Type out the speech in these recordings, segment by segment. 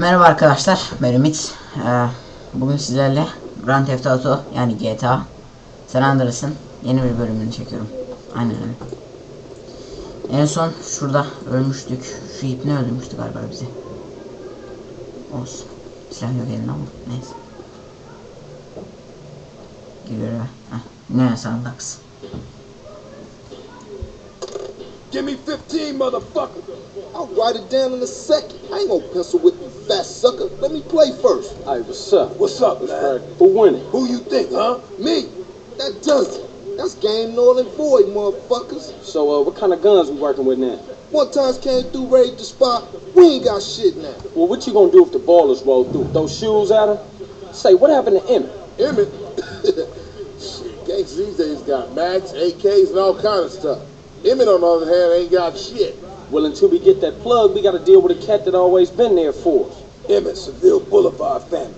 Merhaba arkadaşlar, ben Ümit. Ee, bugün sizlerle Grand Theft Auto yani GTA San Andreas'ın yeni bir bölümünü çekiyorum. Aynen öyle. En son şurada ölmüştük. Şu ip ne öldürmüştü galiba bizi. Olsun. Silah yok elinde ama neyse. Giriyor eve. Ne sandaks. Give me 15, motherfucker. I'll write it down in a second. I ain't gonna pencil with you, fat sucker. Let me play first. Hey, what's up? What's up, What's man? right? For winning. Who you think, huh? Me? That does it. That's game null and void, motherfuckers. So, uh, what kind of guns we working with now? One times came through, raided the spot. We ain't got shit now. Well, what you gonna do if the ballers roll through? Throw shoes at her? Say, what happened to Emmett? Emmett. shit, gangs these days got mags, AKs, and all kind of stuff. Emmett, on the other hand, ain't got shit. Well, until we get that plug, we gotta deal with a cat that always been there for us. Emmett, Seville Boulevard family.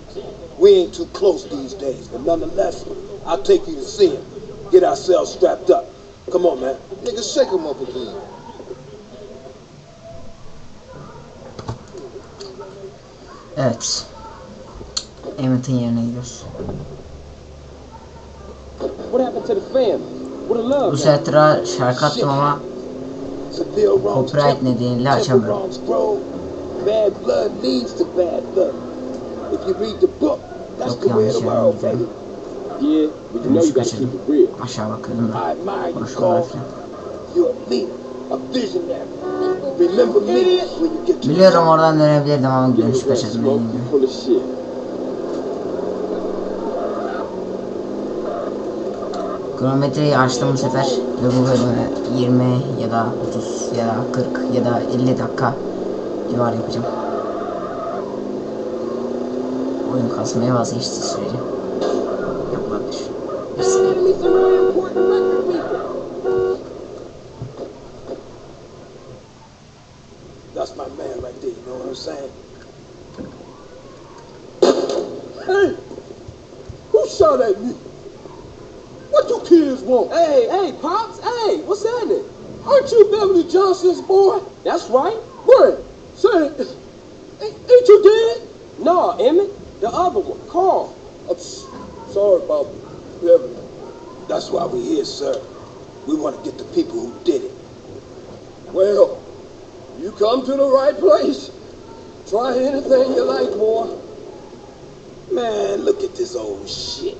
We ain't too close these days, but nonetheless, I'll take you to see him. Get ourselves strapped up. Come on, man. Nigga, shake him up again. Evet. Emmett'in yerine gidiyoruz. What happened to the family? Bu sefer şarkı attım ama Copyright nedeniyle açamıyorum. Çok yanlış yerden keep it real. Aşağı bakıyordum da. get to Biliyorum oradan dönebilirdim ama dönüş kaçırdım smoke, dediğim gibi. you full of shit. Kronometreyi açtım bu sefer ve bu bölümü 20 ya da 30 ya da 40 ya da 50 dakika civar yapacağım. Oyun kasmaya vazgeçti sürece. Yapılabilir. Bir saniye. That's right. Where? Say, ain't, you dead? No, Emmett, the other one, Carl. I'm sorry about Beverly. That's why we're here, sir. We want to get the people who did it. Well, you come to the right place. Try anything you like, boy. Man, look at this old shit.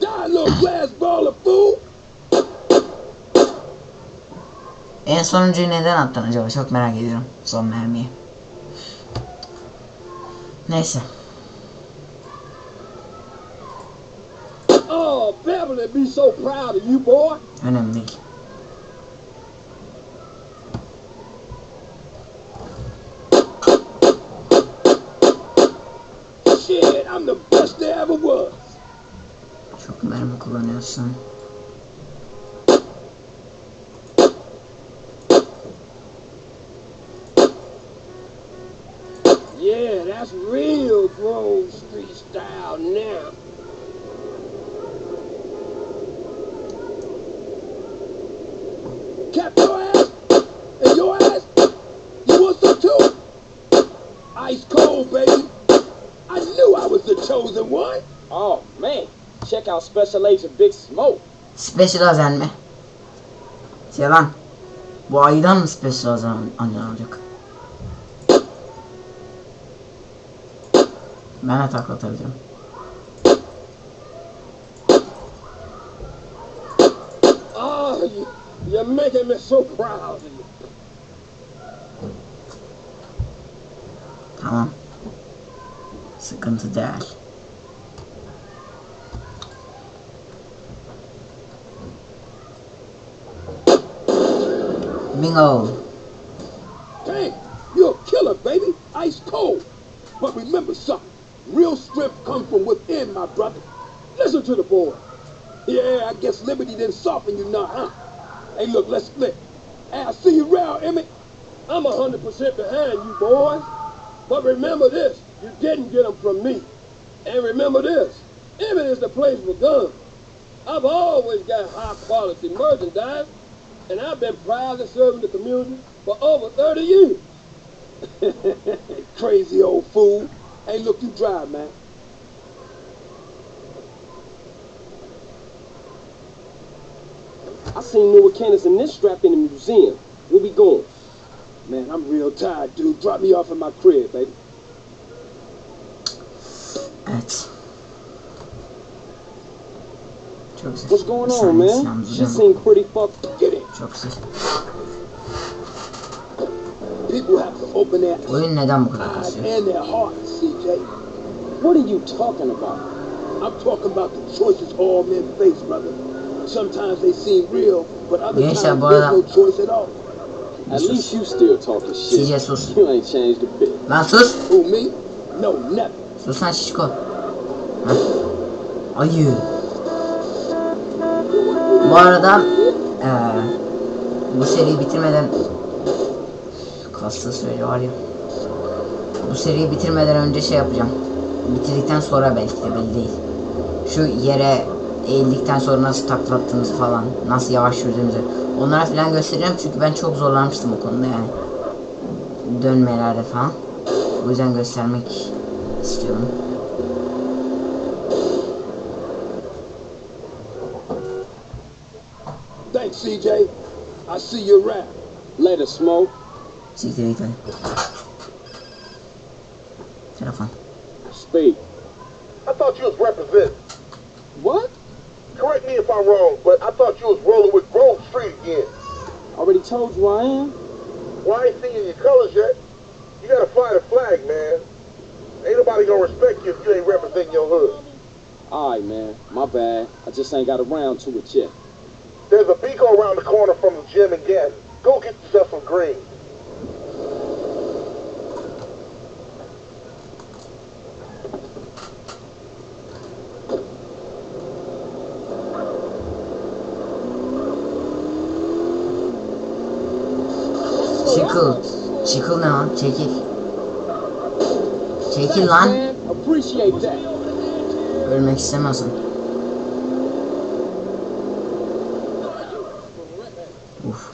Die, little glass ball of fool! En sonuncuyu neden attın acaba? Çok merak ediyorum. Son mermiyi. Neyse. Oh, Beverly be so proud of you, boy. Önemli değil. Shit, I'm the best there ever was. Çok mermi kullanıyorsun. That's real Grove Street style now. Cap your ass and your ass. You want some too? Ice cold, baby. I knew I was the chosen one. Oh, man. Check out Special Agent Big Smoke. Special ajan mi? Yalan. Bu ayıdan mı special ajan ajan olacak? Ben takla atabilirim. Oh, you, you're making me so proud of you. Tamam. Sıkıntı değil. Bingo. Dang, you're a killer, baby. Ice cold. But remember something. Strength comes from within, my brother. Listen to the boy. Yeah, I guess Liberty didn't soften you now, huh? Hey, look, let's split. Hey, I see you around, Emmett. I'm 100% behind you, boys. But remember this. You didn't get them from me. And remember this. Emmett is the place for guns. I've always got high quality merchandise. And I've been proudly serving the community for over 30 years. Crazy old fool. Hey, look, you drive, man. I seen Noah Candace and this strapped in the museum. Where we going? Man, I'm real tired, dude. Drop me off at my crib, baby. Evet. Çok güzel. What's going on, man? She seemed pretty fucked. Get in. Çok. People have to open their Oyun neden bu kadar eyes kasıyor? and their hearts, CJ. What are you talking about? I'm talking about the choices all men face, brother. Sometimes they seem real, but other times there's no choice at all. At least you still talking shit. CJ sus. You ain't changed a bit. Lan sus. Who, me? No, never. Sus lan şişko. Ayı. Bu arada eee bu seriyi bitirmeden kaslı söyle var ya. Bu seriyi bitirmeden önce şey yapacağım. Bitirdikten sonra belki de belli değil. Şu yere eğildikten sonra nasıl taklattığımızı falan, nasıl yavaş yürüdüğümüzü onlara falan göstereceğim çünkü ben çok zorlanmıştım o konuda yani. Dönmelerde falan. O yüzden göstermek istiyorum. Thanks, CJ. I see you around. Later, Smoke. Hadi. Telefon. Speak. I thought you was representing. I'm wrong, but I thought you was rolling with Grove Street again. Already told you I am. Well, I ain't seen your colors yet. You gotta fly the flag, man. Ain't nobody gonna respect you if you ain't representing your hood. Alright, man. My bad. I just ain't got around to it yet. There's a Beaco around the corner from the gym in Gas. Go get yourself some green. Çıkıl ne lan? Çekil. Çekil lan. Ölmek istemiyorsun. Uf.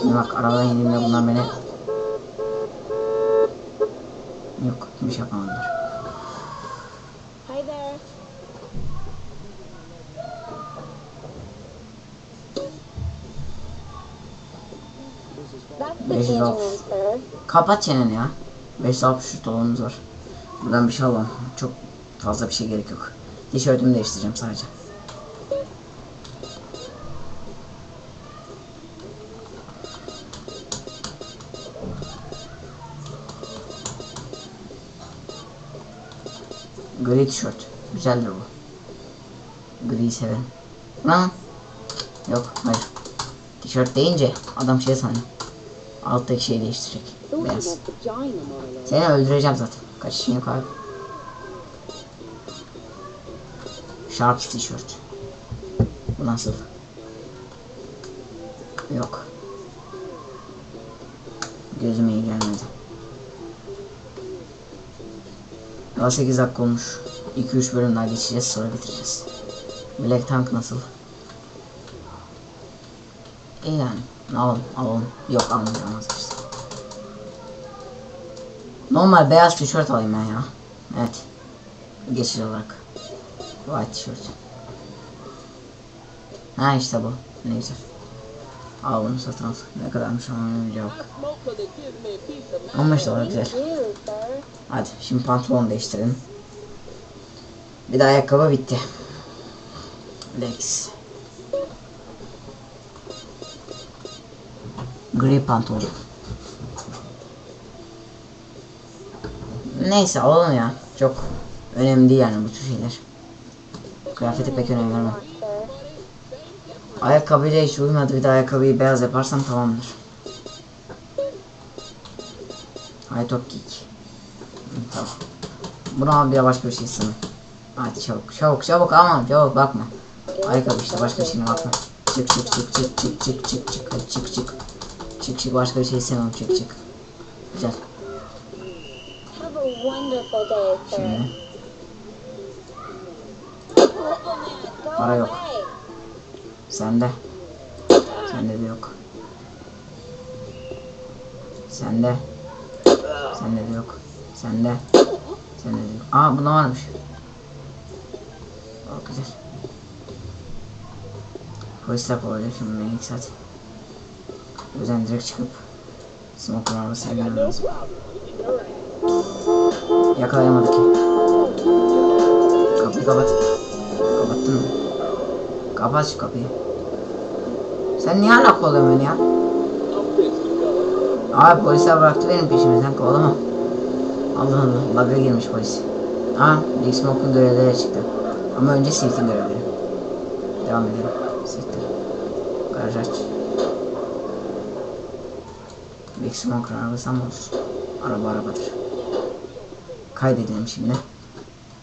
Şimdi bak arabadan indiğimde bunlar beni... Yok bir şey yapamadılar. Room, sir. Kapat çeneni ya. 563 dolarımız var. Buradan bir şey alalım. Çok fazla bir şey gerek yok. Tişörtümü değiştireceğim sadece. Gri tişört. Güzeldir bu. Griyi severim. Lan. Yok hayır. Tişört deyince adam şey sanıyor. Alttaki şeyi değiştirecek. Beyaz. Seni öldüreceğim zaten. Kaçışın yok abi. Sharks tişört. Bu nasıl? Yok. Gözüme iyi gelmedi. Daha 8 dakika olmuş. 2-3 bölüm daha geçeceğiz sonra bitireceğiz. Black Tank nasıl? İyi yani. Alalım, alalım. Yok almayacağım vazgeçtim. Normal beyaz tişört alayım ben ya. Evet. Geçici olarak. White tişört. Ha işte bu. Ne güzel. Al bunu satın al. Ne kadarmış ama önce bak. 15 dolar güzel. Hadi şimdi pantolon değiştirelim. Bir de ayakkabı bitti. Lex. Gri pantolon. Neyse alalım ya. Çok önemli değil yani bu tür şeyler. Kıyafete pek önem vermem. Ayakkabıyla hiç uymadı bir de ayakkabıyı beyaz yaparsam tamamdır. Hay top. Hı, Tamam. Bunu al bir de başka bir şey istemem. Hadi çabuk çabuk çabuk aman çabuk bakma. Ayakkabı işte başka şeyine bakma. Çık çık çık çık çık çık çık çık hadi çık çık. Çık çık başka bir şey istemem çık çık. Güzel. Şimdi Para yok. Sende. Sende de yok. Sende. Sende de yok. Sende. Sende de yok. Aa bunda varmış. Çok güzel. Polisler kovalıyor şimdi beni ilk saat. O yüzden direkt çıkıp smoke'un arabasına girmem lazım. Yakalayamadı ki. Kapıyı kapat. Kapattın mı? Kapat şu kapıyı. Sen niye hala kovalıyorsun beni ya? Abi polisler bıraktı benim peşimi sen kovalama. Allah Allah bug'a girmiş polis. Aa Big Smoke'un görevleri çıktı. Ama önce Swift'in görevleri. Devam edelim. Swift'te. Garaj aç. Big Smoke'un arabası ama olsun. Araba arabadır. Kaydedelim şimdi.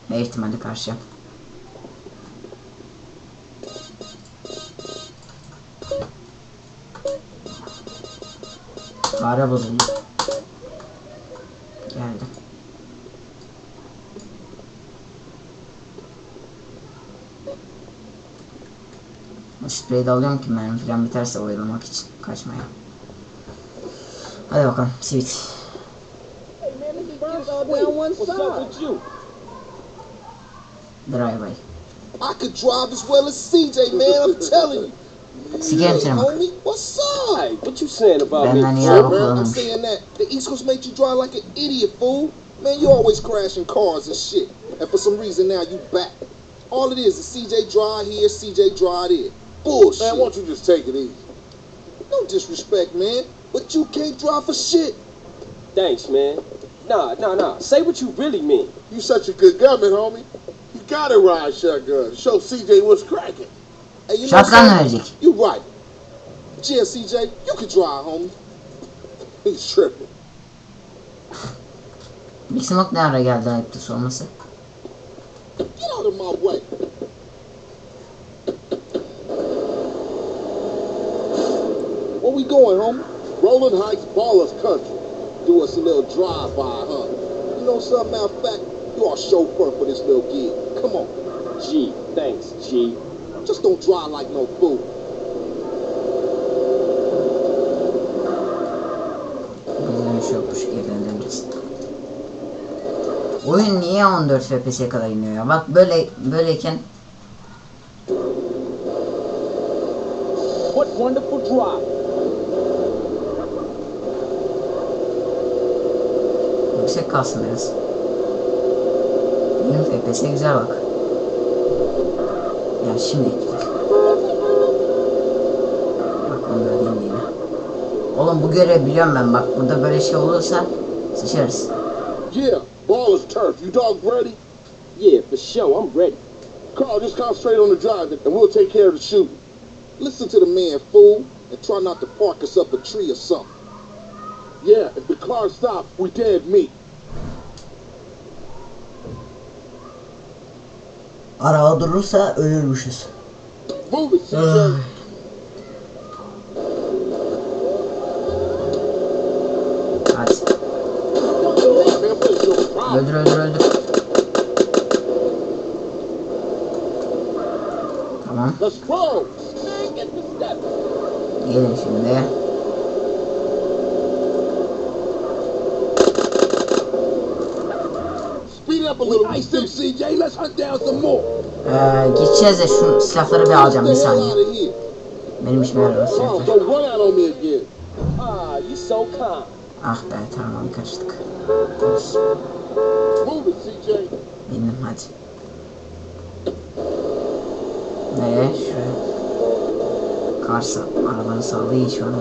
Ve ihtimalle karşıya. Fare bozuldu. Geldi. Spreyi de alıyorum ki mermi falan biterse oyalamak için kaçmaya. Hadi bakalım Sweet. What's up with you? Drive by. I could drive as well as CJ, man. I'm telling you. Sikerim seni bak. homie. What's up? What you saying about me? Benden iyi araba man, I'm kullanılmış. saying that the East Coast made you drive like an idiot, fool. Man, you always crashing cars and shit. And for some reason now you back. All it is is CJ drive here, CJ drive there. Bullshit. Man, why don't you just take it easy? No disrespect, man. But you can't drive for shit. Thanks, man. Nah, nah, nah. Say what you really mean. You such a good gunman, homie. You gotta ride shotgun. Show CJ what's cracking. Hey, you know Şatkan. You right. Yeah, CJ, you can drive, homie. He's tripping. Big Smoke ne ara geldi ayıptı sorması. Get out of my way. Where we going, homie? Rolling Heights Ballers Country. Do us a little drive-by, huh? You know something, matter of fact, you are chauffeur for this little gig. Come on. G, thanks, G. Just don't drive like no fool. Bizden bir şey yokmuş geri döneceğiz. Oyun niye 14 FPS'ye kadar iniyor ya? Bak böyle böyleyken What wonderful drive. Yüksek biraz. Benim FPS güzel bak. Ya şimdi güzel. Bak değil yine. Oğlum bu görev biliyorum ben bak burada böyle şey olursa sıçarız. Yeah, Ballers Turf. You dog ready? Yeah, for sure. I'm ready. Carl, just concentrate on the driving and we'll take care of the shooting. Listen to the man, fool, and try not to park us up a tree or something. Yeah, if the car stops, we dead meat. Araba durursa ölürmüşüz. Hadi. Öldür öldür öldür. Tamam. Gelin şimdi. Speed it up a little. We iced them, CJ. Let's hunt down some more. Ee, gideceğiz de şu silahları bir alacağım bir saniye. Benim işime Oh, silahlar. again. Ah. Ah be tamam kaçtık. Bindim hadi. Nereye? Şuraya. Karsa arabanın sağlığı iyi şu anda.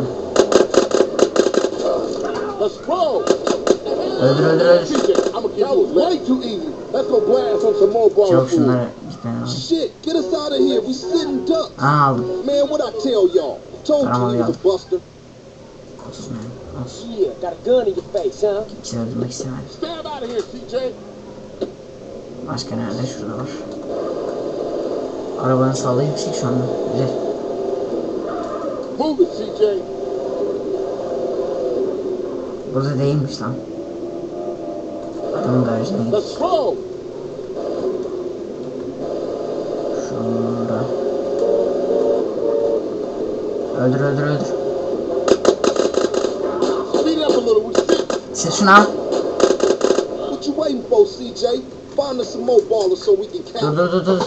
Öldür öldür öldür. CJ, I'm gonna get you. Way too easy. Let's go blast on some more ballers. Çabuk şunları gitmeden alayım. Shit, get us out of here. We sitting ducks. Aa aldım. Man, what I tell y'all? Told you he was a buster. 30 mermi. Olsun. Yeah, got a gun in your face, huh? Kimse öldürmek out of here, CJ. Başka nerede? Şurada var. Arabanın sağlığı yüksek şu anda. Güzel. Move it, CJ. Burada değilmiş lan yaptım da işte. Şurada. Öldür öldür öldür. Sesini şey. al. Dur dur dur dur.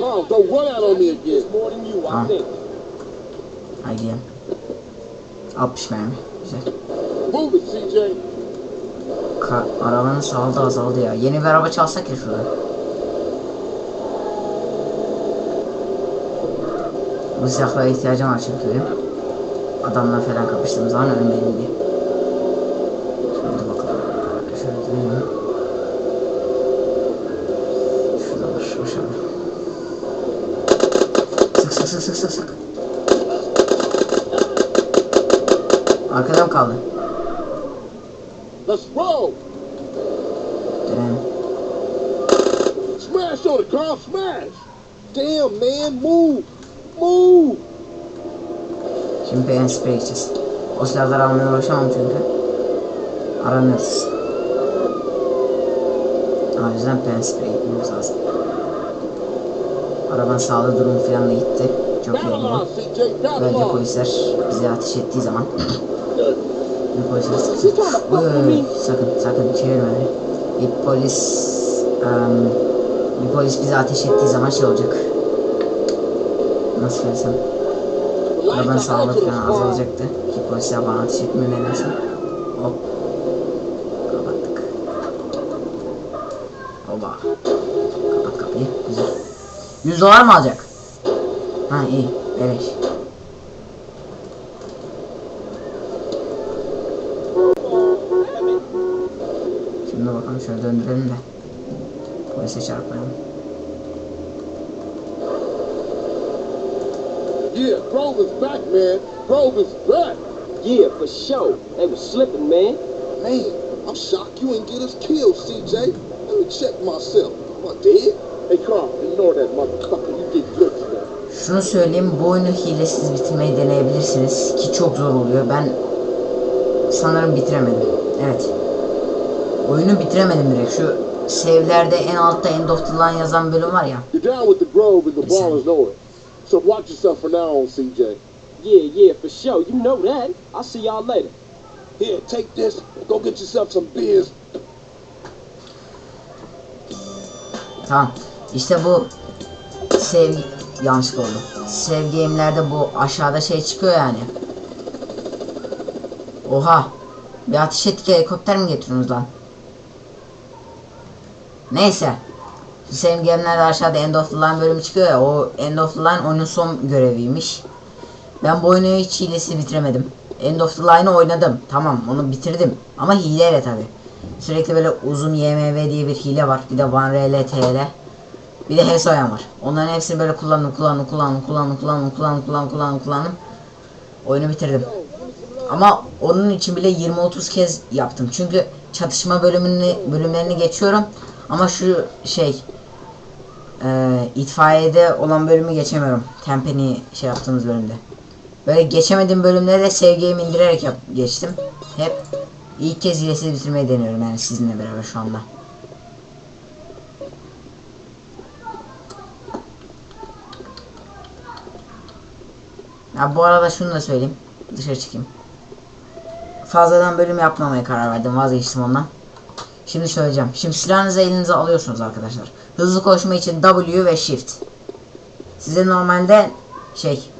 Mom, don't run out on me again. More than you, I think. Again. 60 mermi. Güzel. Move it, CJ. Ka arabanın sağlığı azaldı ya. Yeni bir araba çalsak ya şurada. Bu silahlara ihtiyacım var çünkü. Adamla falan kapıştığım zaman ölmeyelim diye. Şöyle bakalım. Şöyle dönüyorum. Şurada var. Aşağıda. Sık sık sık sık sık sık. Arkada mı kaldı? Let's roll. Smash on it, Carl. Smash. Damn, man. Move. Move. Şimdi sprey gideceğiz. O silahları almaya uğraşamam çünkü. Aramıyoruz. O yüzden pen sprey gitmemiz lazım. Arabanın sağlığı durumu falan da gitti. Çok iyi oldu. Böylece polisler bize ateş ettiği zaman bir polisler Is he trying to fuck with me? sakın sakın çevirme beni. Bir polis em, bir polis bize ateş ettiği zaman şey olacak. Nasıl söylesem? Arabanın sağlığı falan azalacaktı. Ki polisler bana ateş etme nedense. Hop. Kapattık. Oba. Kapat kapıyı. Güzel. 100 dolar mı alacak? Ha iyi. Beleş. Yeah, Grove is back, man. Grove is back. Yeah, for sure. They was slipping, man. Man, I'm shocked you ain't get us killed, CJ. Let me check myself. Am I dead? Hey, Carl, ignore that motherfucker. You did good today. Şunu söyleyeyim bu oyunu hilesiz bitirmeyi deneyebilirsiniz ki çok zor oluyor. Ben sanırım bitiremedim. Evet. Oyunu bitiremedim direkt. Şu save'lerde en altta end of the line yazan bölüm var ya. You're down with the Grove and the ballers know it. So watch yourself from now on, CJ. Yeah, yeah, for sure. You know that. I'll see y'all later. Here, take this. Go get yourself some beers. Tamam. İşte bu sev yanlış oldu. Save game'lerde bu aşağıda şey çıkıyor yani. Oha. Bir ateş ettik helikopter mi getiriyorsunuz lan? Neyse. Save game'lerde aşağıda End of the Line bölümü çıkıyor ya. O End of the Line oyunun son göreviymiş. Ben bu oyunu hiç hilesiz bitiremedim. End of the Line'ı oynadım. Tamam onu bitirdim. Ama hileyle tabi. Sürekli böyle uzun YMV diye bir hile var. Bir de OneRLTL. Bir de Hesoyan var. Onların hepsini böyle kullandım, kullandım, kullandım, kullandım, kullandım, kullandım, kullandım, kullandım, kullandım. Oyunu bitirdim. Ama onun için bile 20-30 kez yaptım. Çünkü çatışma bölümünü bölümlerini geçiyorum. Ama şu şey e, itfaiyede olan bölümü geçemiyorum. Tempeni şey yaptığımız bölümde. Böyle geçemediğim bölümleri de sevgimi indirerek yap, geçtim. Hep ilk kez hilesiz bitirmeyi deniyorum yani sizinle beraber şu anda. Ya bu arada şunu da söyleyeyim. Dışarı çıkayım. Fazladan bölüm yapmamaya karar verdim. Vazgeçtim ondan. Şimdi söyleyeceğim. Şimdi silahınızı elinize alıyorsunuz arkadaşlar. Hızlı koşma için W ve Shift. Size normalde şey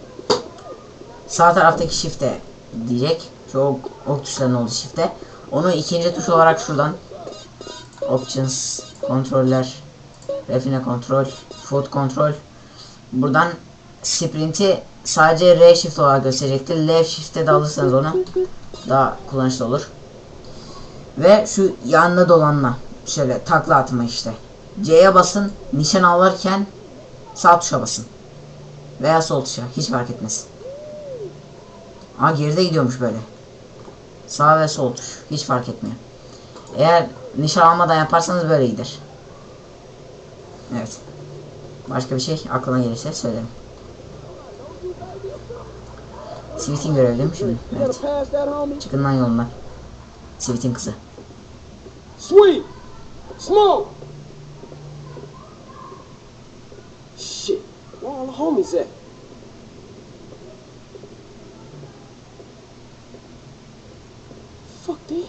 sağ taraftaki Shift'e diyecek. Şu ok, ok tuşlarının olduğu Shift'e. Onu ikinci tuş olarak şuradan Options, kontroller, refine kontrol, foot kontrol. Buradan sprint'i sadece R shift olarak gösterecektir. Left shift'e de alırsanız onu daha kullanışlı olur. Ve şu yanında dolanma. Şöyle takla atma işte. C'ye basın. Nişan alırken sağ tuşa basın. Veya sol tuşa. Hiç fark etmez. Aa geride gidiyormuş böyle. Sağ ve sol tuş. Hiç fark etmiyor. Eğer nişan almadan yaparsanız böyle gider. Evet. Başka bir şey aklına gelirse söylerim. Sweet'in görevi değil mi şimdi? Evet. Çıkın lan yolundan. Sweet'in kızı. Sweet! Smoke! home is? Fuck they.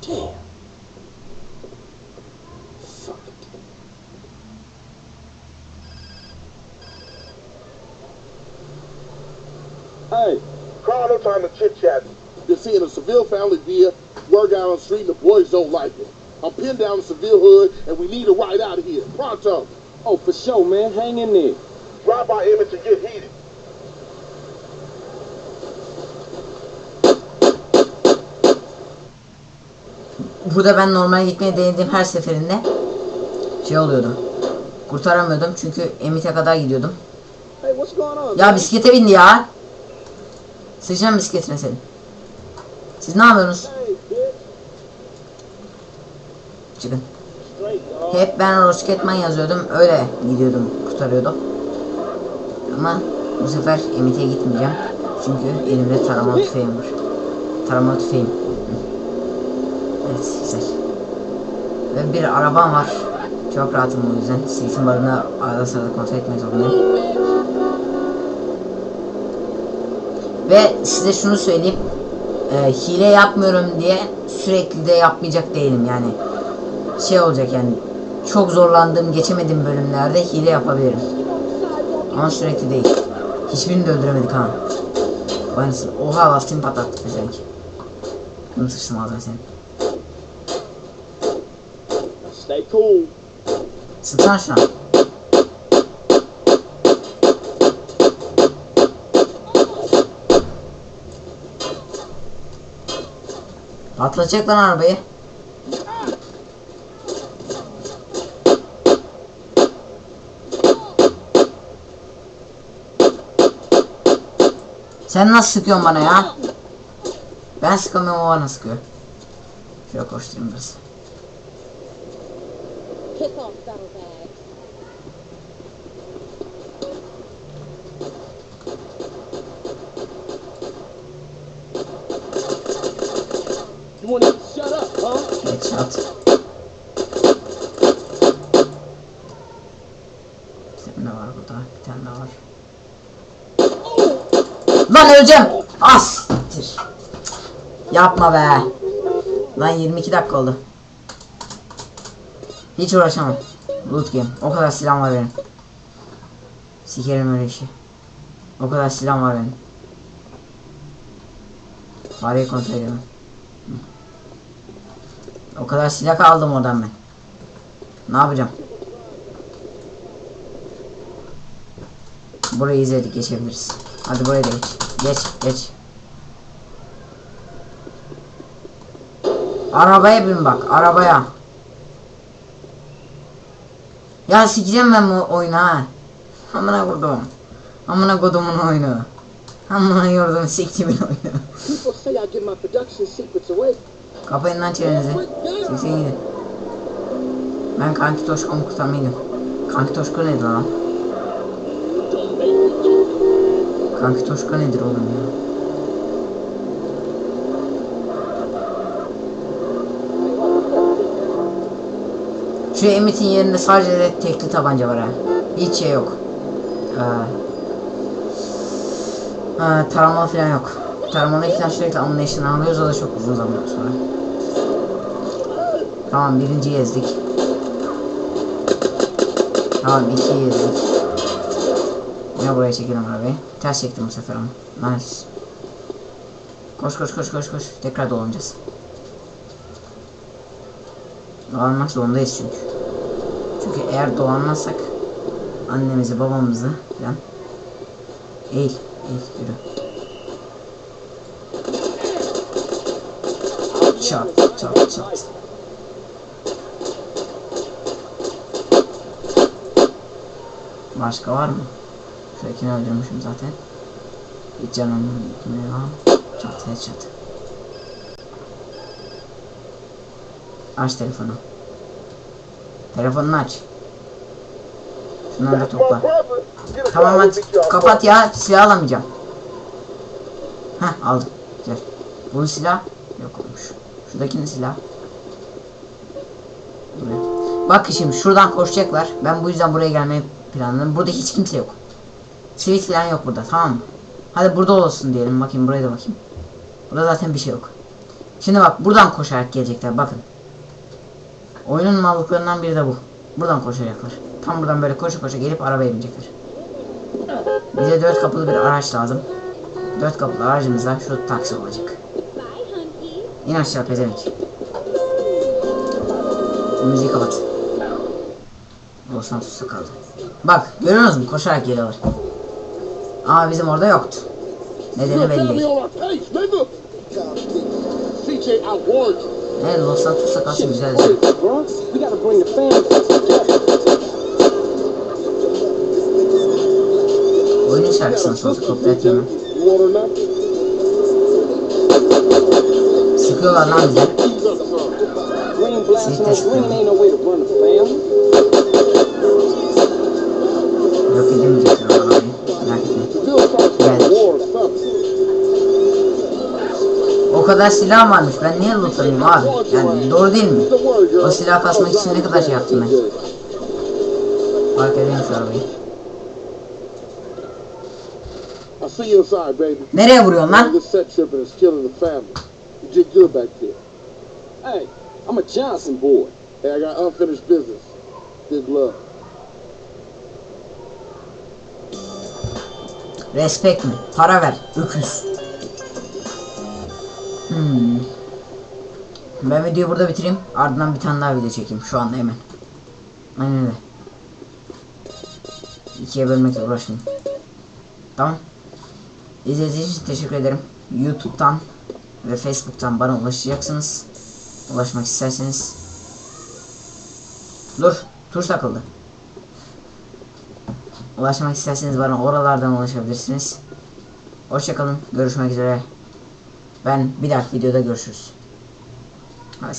Damn. Fuck. Hey. Carl, no time to chit chat. You're seeing a Seville family via word down on the street and the boys don't like it. I'm pinned down in Seville hood and we need a ride out of here. Pronto. Oh, for sure, man. Hang in there. Drive by Emmett and get heated. Burada ben normal gitmeye denediğim her seferinde şey oluyordu. Kurtaramıyordum çünkü Emit'e kadar gidiyordum. Hey, what's going on? Ya bisiklete bindi ya. Sıçacağım bisikletine senin. Siz ne yapıyorsunuz? Hey. Çıkın. Hep ben Rosketman yazıyordum. Öyle gidiyordum. Kurtarıyordum. Ama bu sefer Emit'e gitmeyeceğim. Çünkü elimde taramalı tüfeğim var. Taramalı tüfeğim. Evet güzel. Ve bir arabam var. Çok rahatım o yüzden. Seysin barını arada sırada kontrol etmek zorundayım. Ve size şunu söyleyeyim. Ee, hile yapmıyorum diye sürekli de yapmayacak değilim yani şey olacak yani çok zorlandığım geçemediğim bölümlerde hile yapabilirim. Ama sürekli değil. Hiçbirini de öldüremedik ha. Aynısı. Oha lastiğimi patlattık pezevenk. Bunu sıçtım ağzına senin. Stay cool. Sıksana şuna. Patlatacak lan arabayı. Sen nasıl sıkıyorsun bana ya? Ben sıkamıyorum o bana sıkıyor. Şöyle koşturayım biraz. Kick off, saddlebags. You want to shut up, huh? Headshot. Bir tane daha var burada. Bir tane daha var. Lan öleceğim. As. siktir. Yapma be. Lan 22 dakika oldu. Hiç uğraşamam. Loot game. O kadar silah var benim. Sikerim öyle işi. O kadar silah var benim. Fareyi kontrol ediyorum. O kadar silah aldım oradan ben. Ne yapacağım? Burayı izledik geçebiliriz. Hadi buraya da geç. Geç geç. Arabaya bin bak arabaya. Ya sikeceğim ben bu oyunu ha. Amına kodum. Amına kodumun oyunu. Amına yordum siktimin oyunu. Kapayın lan çenenizi. Siksin gidin. Ben Kanki Toşko'mu kurtarmaya gidiyorum. Kanki Toşko nedir lan? Kanki Toşko nedir oğlum ya? Şu Emit'in yerinde sadece de tekli tabanca var ha. Hiç şey yok. Ee, ha, taramalı falan yok. Taramalı falan sürekli ammunition alıyoruz o da çok uzun zaman sonra. Tamam birinciyi ezdik. Tamam ikiyi ezdik. Yine buraya çekelim arabayı. Ters çektim bu sefer ama. Nice. Koş koş koş koş koş. Tekrar dolanacağız. Dolanmak zorundayız çünkü. Çünkü eğer dolanmazsak annemizi babamızı falan eğil eğil yürü. Çat çat çat. Başka var mı? Şuradakini öldürmüşüm zaten. Hiç canım gitmiyor. Çat headshot. Aç telefonu. Telefonunu aç. Şunları da topla. Tamam out kapat ya silah alamayacağım. Heh aldım. Güzel. Bunun silah yok olmuş. Şuradakinin silah. Buraya. Bak şimdi şuradan koşacaklar. Ben bu yüzden buraya gelmeyi planladım. Burada hiç kimse yok. Sivil falan yok burada tamam mı? Hadi burada olsun diyelim. Bakayım buraya da bakayım. Burada zaten bir şey yok. Şimdi bak buradan koşarak gelecekler bakın. Oyunun mallıklarından biri de bu. Buradan koşacaklar. Tam buradan böyle koşa koşa gelip arabaya binecekler. Bize dört kapılı bir araç lazım. Dört kapılı aracımızda şu taksi olacak. İn aşağı pezevenk. Müziği kapat. Los Santos'ta kaldı. Bak görüyorsunuz mu koşarak geliyorlar. Ama bizim orada yoktu. Nedeni belli değil. warned you. Evet Los Santos'ta kalsın güzel. Wait, bro. We gotta bring the family together. Oyunun şarkısını a sonra sister, kopya CJ. atayım. You want her now? Sıkıyorlar lan to run a family. Yok edemeyecekler o kadar silah varmış. Ben niye lootlanayım abi? Yani doğru değil mi? O silah kasmak için ne kadar şey yaptım ben. Fark edeyim şu arabayı. Nereye vuruyorsun lan? Good I'm a Johnson boy. Hey, I got unfinished business. Big love. Respect mi? Para ver. Öküz. Hmm. Ben videoyu burada bitireyim. Ardından bir tane daha video çekeyim. Şu anda hemen. Aynen öyle. İkiye bölmekle uğraşmayayım. Tamam. İzlediğiniz için teşekkür ederim. YouTube'dan ve Facebook'tan bana ulaşacaksınız. Ulaşmak isterseniz. Dur. Tuş takıldı. Ulaşmak isterseniz bana oralardan ulaşabilirsiniz. Hoşçakalın. Görüşmek üzere. Ben bir dahaki videoda görüşürüz. Hadi.